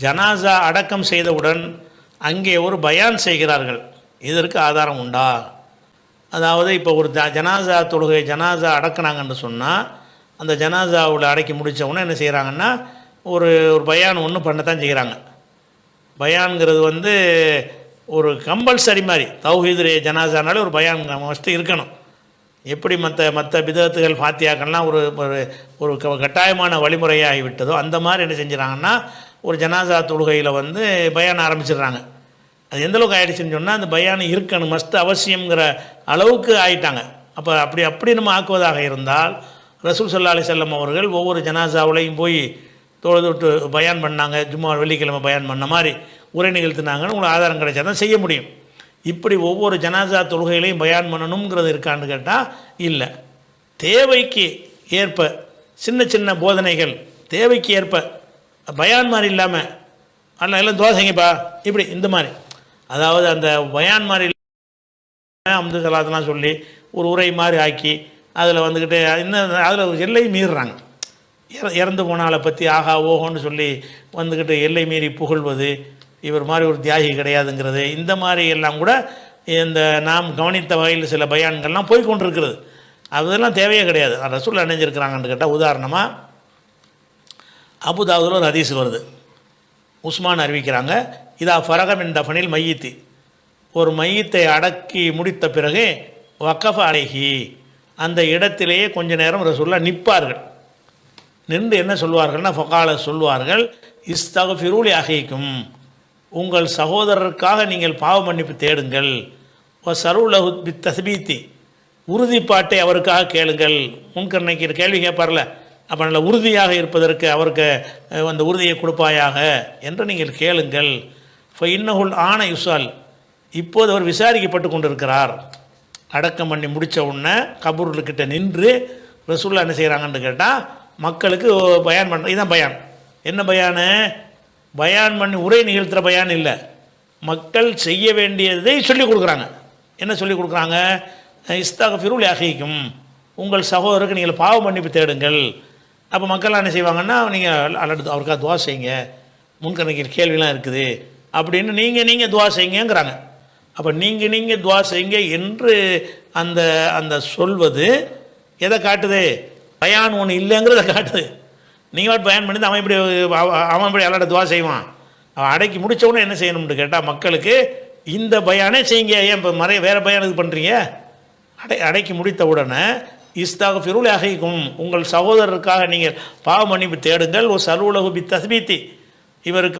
ஜனாசா அடக்கம் செய்தவுடன் அங்கே ஒரு பயான் செய்கிறார்கள். இதற்கு ஆதாரம் உண்டா? அதாவது இப்போ ஒரு ஜ ஜனாசா தொழுகை ஜனாசா அடக்குனாங்கன்னு சொன்னால் அந்த ஜனாசாவில் அடக்கி முடித்தவுடனே என்ன செய்கிறாங்கன்னா ஒரு ஒரு பயான் ஒன்று பண்ணத்தான் செய்கிறாங்க பயான்ங்கிறது வந்து ஒரு கம்பல்சரி மாதிரி. தௌஹீதுரே ஜனாசானாலே ஒரு பயான் மஸ்ட்டு இருக்கணும். எப்படி மற்ற மற்ற விதத்துகள் ஃபாத்தியாக்கள்லாம் ஒரு ஒரு ஒரு க- கட்டாயமான வழிமுறையாகி விட்டதோ அந்த மாதிரி என்ன செஞ்சுறாங்கன்னா ஒரு ஜனாசா தொழுகையில் வந்து பயான் ஆரம்பிச்சிடுறாங்க. அது எந்தளவுக்கு ஆயிடுச்சுன்னு சொன்னால் அந்த பயான் இருக்கணும் மஸ்ட் அவசியங்கிற அளவுக்கு ஆயிட்டாங்க. அப்போ அப்படி அப்படி நம்ம ஆக்குவதாக இருந்தால் ரசூல் சல்லா அலி செல்லம் அவர்கள் ஒவ்வொரு ஜனாசாவுலையும் போய் தொழுதுட்டு பயான் பண்ணாங்க ஜும்மா வெள்ளிக்கிழமை பயான் பண்ண மாதிரி உரை நிகழ்த்தினாங்கன்னு உங்களுக்கு ஆதாரம் கிடைச்சா தான் செய்ய முடியும். இப்படி ஒவ்வொரு ஜனாசா தொழுகையிலையும் பயான் பண்ணணுங்கிறது இருக்கான்னு கேட்டால் இல்லை. தேவைக்கு ஏற்ப சின்ன சின்ன போதனைகள் தேவைக்கு ஏற்ப பயான் மாதிரி இல்லாமல் அல்ல எல்லாம் தோசைங்கப்பா இப்படி இந்த மாதிரி. அதாவது அந்த பயான் மாதிரி அம்து சொல்லி ஒரு உரை மாதிரி ஆக்கி அதில் வந்துக்கிட்டு இன்னும் அதில் எல்லை மீறுறாங்க. இற- இறந்து போனாலை பற்றி ஆஹா ஓஹோன்னு சொல்லி வந்துக்கிட்டு எல்லை மீறி புகழ்வது இவர் மாதிரி ஒரு தியாகி கிடையாதுங்கிறது இந்த மாதிரி எல்லாம் கூட இந்த நாம் கவனித்த வகையில் சில பயான்கள்லாம் போய் கொண்டிருக்கிறது. அதெல்லாம் தேவையே கிடையாது. ரசூல் அணைஞ்சிருக்கிறாங்கன்னு கேட்டால் உதாரணமாக அபுதாவுதில் ஒரு ஹதீஸ் வருது. உஸ்மான் அறிவிக்கிறாங்க இதா ஃபரகம் என் தஃபனில் மையத்தி. ஒரு மையத்தை அடக்கி முடித்த பிறகு வக்கஃப அழகி அந்த இடத்திலேயே கொஞ்ச நேரம் ரசூல்லா நிற்பார்கள். நின்று என்ன சொல்வார்கள்னா ஃபகால சொல்வார்கள் இஸ்தகஃபிரூலி அகைக்கும் உங்கள் சகோதரருக்காக நீங்கள் பாவ மன்னிப்பு தேடுங்கள். ஓ சருலஹு பி தஸ்பீத்தி. உறுதிப்பாட்டை அவருக்காக கேளுங்கள். முன்கர்ணைக்கு கேள்வி கேட்பார்ல. அப்போ நல்ல உறுதியாக இருப்பதற்கு அவருக்கு அந்த உறுதியை கொடுப்பாயாக என்று நீங்கள் கேளுங்கள். இப்போ இன்னகுள் ஆன யுசால் இப்போது அவர் விசாரிக்கப்பட்டு கொண்டிருக்கிறார். அடக்கம் பண்ணி முடித்த உடனே கபூர்கிட்ட நின்று ரசூல்லா என்ன செய்கிறாங்கன்னு கேட்டால் மக்களுக்கு பயான் பண்ணுற இதுதான் பயான். என்ன பயானு? பயான் பண்ணி உரை நிகழ்த்துகிற பயான் இல்லை. மக்கள் செய்ய வேண்டியதை சொல்லிக் கொடுக்குறாங்க. என்ன சொல்லிக் கொடுக்குறாங்க? இஸ்தாக ஃபிருள் அகைக்கும் உங்கள் சகோதரருக்கு நீங்கள் பாவ மன்னிப்பு தேடுங்கள். அப்போ மக்கள் என்ன செய்வாங்கன்னா நீங்கள் அல்லது அவருக்காக துவா செய்யுங்க. முன்கணக்கில் கேள்விலாம் இருக்குது. அப்படின்னு நீங்கள் நீங்கள் துவா செய்யுங்கிறாங்க அப்போ நீங்கள் நீங்கள் துவா செய்யுங்க என்று அந்த அந்த சொல்வது எதை காட்டுது? பயான் ஒன்று இல்லைங்கிறத காட்டுது. நீங்கள் வாட்டு பயன் பண்ணி அவன் இப்படி அவன் இப்படி எல்லாட துவா செய்வான். அவன் அடைக்கி முடிச்ச என்ன செய்யணும்னு கேட்டால் மக்களுக்கு இந்த பயானே செய்யுங்க. ஏன் இப்போ மறைய வேறு பயான் இது பண்ணுறீங்க அடை அடைக்கி முடித்த உடனே இஸ்தாக ஃபிருள் அகைக்கும் உங்கள் சகோதரருக்காக நீங்கள் பாவ மன்னிப்பு தேடுங்கள். ஒரு சர்வுலகு பி தஸ்பீத்தி. இவருக்கு